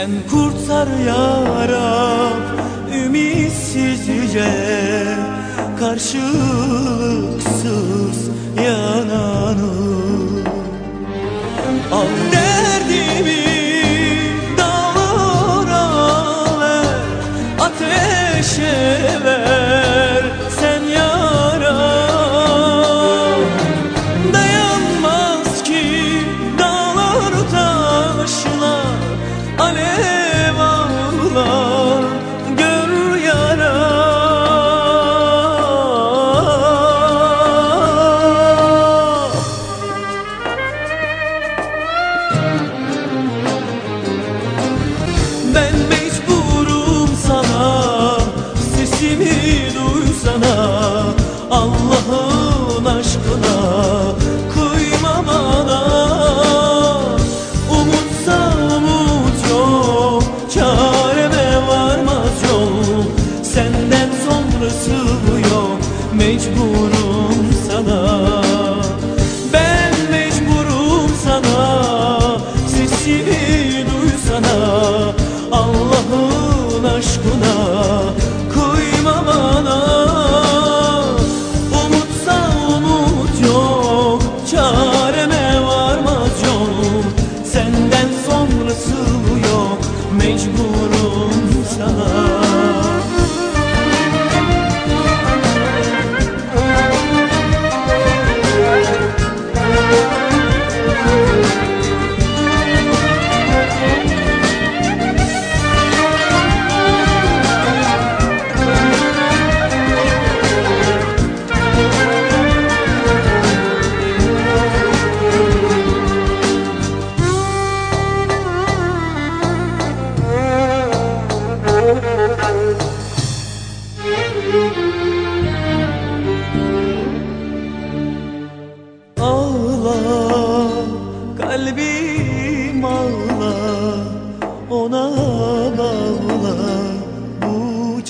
Sen kurtar ya Rab Ümitsizce Karşılıksız yananı Allah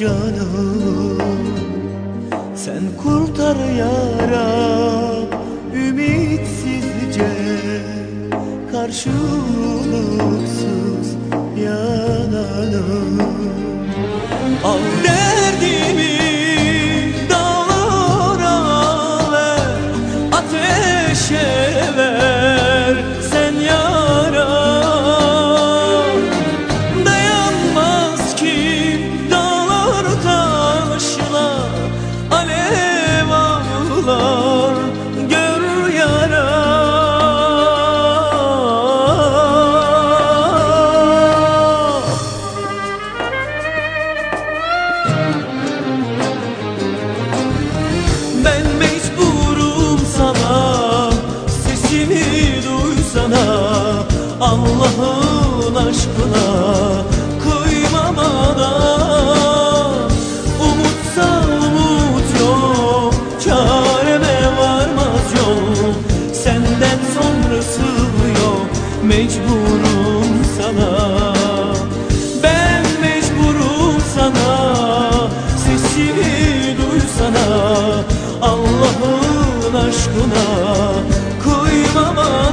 canım. Sen kurtar yaram Ümitsizce Karşılıksız yananım. Al derdimi dağlara ver Ateşe ver ağlar gör yara Ben mecburum sana sesimi duysana Allah'ın aşkına kıymamadan mecburum sana. Ben mecburum sana. Sesini duysana Allah'ın aşkına. Kıymamam